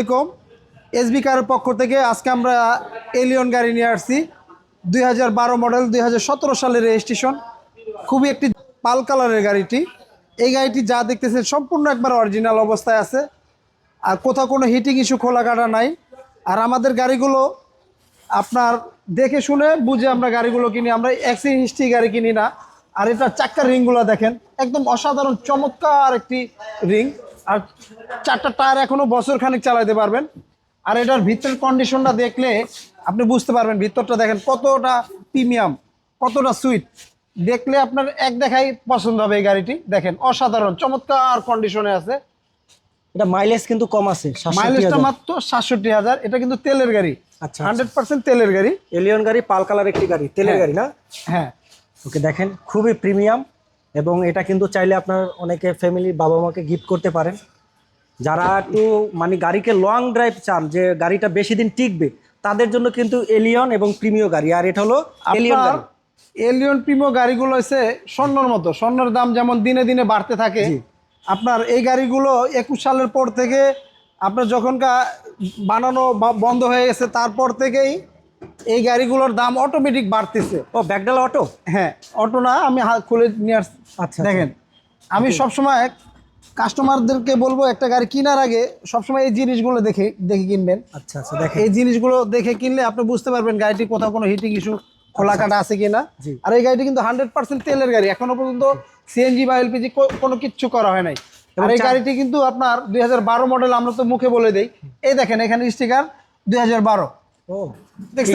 আলাইকুম। এসবি কারের পক্ষ থেকে আজকে আমরা এলিয়ন গাড়ি নিয়ে আসছি। দুই হাজার বারো মডেল দুই সালের রেজিস্ট্রেশন খুবই একটি পাল কালারের গাড়িটি। এই গাড়িটি যা দেখতেছেন সম্পূর্ণ একবার অরিজিনাল অবস্থায় আছে। আর কোথাও কোনো হিটিং ইস্যু খোলা কাটা নাই। আর আমাদের গাড়িগুলো আপনার দেখে শুনে বুঝে আমরা গাড়িগুলো কিনি। আমরা অ্যাক্সিডেন্ট হিস্ট্রি গাড়ি কিনি না। আর এটা চাক্কার রিংগুলো দেখেন। একদম অসাধারণ, চমৎকার একটি রিং আর চারটা টায়ার এখনও বছর খানিক চালাইতে পারবেন। আর এটার ভিতরের কন্ডিশনটা দেখলে আপনি বুঝতে পারবেন ভিতরটা দেখেন কতটা প্রিমিয়াম কতটা সুইট। দেখলে আপনার এক দেখাই পছন্দ হবে এই গাড়িটি। দেখেন অসাধারণ চমৎকার কন্ডিশনে আছে। এটা মাইলেজ কিন্তু কম আছে মাইলেজটা মাত্র সাতষট্টি হাজার। এটা কিন্তু তেলের গাড়ি আচ্ছা হান্ড্রেড পার্সেন্ট তেলের গাড়ি। এলিয়ন গাড়ি পাল কালার একটি গাড়ি তেলের হ্যাঁ। গাড়ি না? হ্যাঁ। ওকে দেখেন খুবই প্রিমিয়াম। এবং এটা কিন্তু চাইলে আপনার অনেকে ফ্যামিলি বাবা মাকে গিফট করতে পারেন। যারা একটু মানে গাড়িকে লং ড্রাইভ চান যে গাড়িটা বেশি দিন টিকবে তাদের জন্য কিন্তু এলিয়ন এবং প্রিমিয় গাড়ি। আর এটা হলো এলিয়ন গাড়ি। এলিয়ন প্রিমো গাড়িগুলো হচ্ছে স্বর্ণর মতো। স্বর্ণের দাম যেমন দিনে দিনে বাড়তে থাকে আপনার এই গাড়িগুলো একুশ সালের পর থেকে আপনার যখনকার বানানো বন্ধ হয়ে গেছে তারপর থেকেই এই গাড়িগুলোর দাম অটোমেটিক বাড়তেছে। ও ব্যাগডাল অটো হ্যাঁ অটো না আমি খুলে নিয়ে আসছি আচ্ছা দেখেন আমি সবসময় কাস্টমারদেরকে বলব একটা গাড়ি কেনার আগে সবসময় এই জিনিসগুলো দেখে দেখে কিনবেন। আচ্ছা আচ্ছা দেখেন। এই জিনিসগুলো দেখে কিনলে আপনি বুঝতে পারবেন গাড়িটি কোথাও কোনো হিটিং ইস্যু খোলা কাটা আছে কিনা। আর এই গাড়িটি কিন্তু হান্ড্রেড পার্সেন্ট তেলের গাড়ি এখনও পর্যন্ত সিএনজি বা এলপিজি কোনো কিচ্ছু করা হয় নাই। আর এই গাড়িটি কিন্তু আপনার দুই হাজার বারো মডেল আমরা তো মুখে বলে দেই। এই দেখেন এখানে স্টিকার দুই হাজার বারো। ও?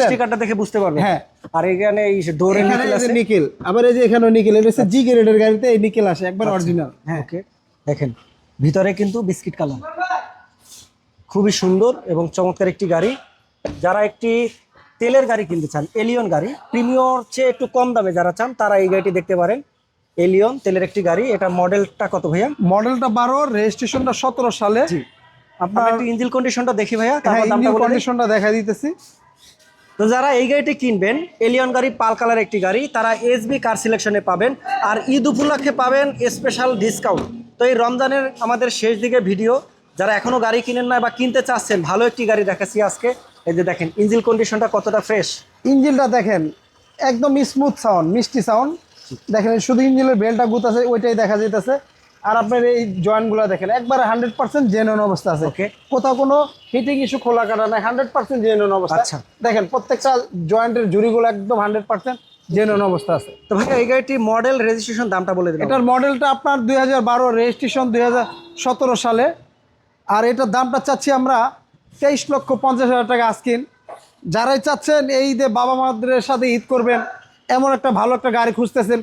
স্টিকারটা দেখে বুঝতে পারবেন হ্যাঁ। আর এখানে এই নিকেল এই আছে। নিকেল আবার এই যে নিকেল এটা হচ্ছে জি গ্রেডের গাড়িতে এই নিকেল আসে একবার অরিজিনাল হ্যাঁ ওকে। দেখেন ভিতরে কিন্তু বিস্কিট কালার। খুবই সুন্দর এবং চমৎকার একটি গাড়ি। যারা একটি তেলের গাড়ি কিনতে চান এলিয়ন গাড়ি প্রিমিয়র চেয়ে একটু কম দামে যারা চান তারা এই গাড়িটি দেখতে পারেন। এলিয়ন তেলের একটি গাড়ি। এটা মডেলটা কত ভাইয়া? মডেলটা বারো রেজিস্ট্রেশনটা সতেরো সালে। আপনার আপনার একটু ইঞ্জিন কন্ডিশনটা দেখি ভাইয়া হ্যাঁ তারপর দামটা ইঞ্জিন কন্ডিশনটা দেখা দিতেছি। তো যারা এই গাড়িটি কিনবেন এলিয়ন গাড়ি পাল কালার একটি গাড়ি তারা এসবি কার সিলেকশনে পাবেন আর ঈদ উপলক্ষে পাবেন স্পেশাল ডিসকাউন্ট তো এই রমজানের আমাদের শেষ দিকে ভিডিও যারা এখনও গাড়ি কিনেন না বা কিনতে চাচ্ছেন ভালো একটি গাড়ি দেখাচ্ছি আজকে। এই যে দেখেন ইঞ্জিন কন্ডিশনটা কতটা ফ্রেশ ইঞ্জিনটা দেখেন একদম স্মুথ সাউন্ড মিষ্টি সাউন্ড দেখেন শুধু ইঞ্জিনের বেলটা গুতাছে ওইটাই দেখা যাইতেছে। আর আপনার এই জয়েন্টগুলো দেখেন একবারে হান্ড্রেড পার্সেন্ট জেনুইন অবস্থা আছে. কোথাও কোনো হিটিং ইস্যু খোলা কাটা নাই হান্ড্রেড পার্সেন্ট জেনুইন অবস্থা। আচ্ছা। দেখেন প্রত্যেকটা জয়েন্টের জুড়িগুলো একদম হান্ড্রেড পার্সেন্ট জেনুইন অবস্থা আছে। তো ভাইয়া এই গাড়িটি মডেল রেজিস্ট্রেশন দামটা বলে দিলাম। এটার মডেলটা আপনার দুই হাজার বারো রেজিস্ট্রেশন দুই হাজার সতেরো সালে। আর এটার দামটা চাচ্ছি আমরা তেইশ লক্ষ পঞ্চাশ হাজার টাকা আজকিন যারাই চাচ্ছেন এই ঈদে বাবা মাদের সাথে ঈদ করবেন এমন একটা ভালো একটা গাড়ি খুঁজতেছেন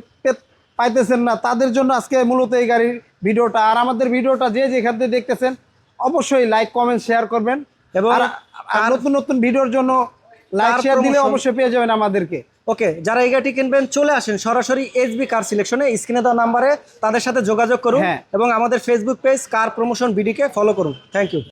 পাইতেছেন না তাদের জন্য আজকে মূলত এই গাড়ির ভিডিওটা। আর আমাদের ভিডিওটা যে যেখান থেকে দেখতেছেন অবশ্যই লাইক কমেন্ট শেয়ার করবেন। এবং নতুন নতুন ভিডিওর জন্য লাইক শেয়ার দিলে অবশ্যই পেয়ে যাবেন আমাদেরকে। ওকে যারা এই গাড়িটি কিনবেন চলে আসেন সরাসরি এসবি কার সিলেকশনে স্ক্রিনে দেওয়া নাম্বারে তাদের সাথে যোগাযোগ করুন হ্যাঁ। এবং আমাদের ফেসবুক পেজ কার প্রমোশন বিডিকে ফলো করুন। Thank you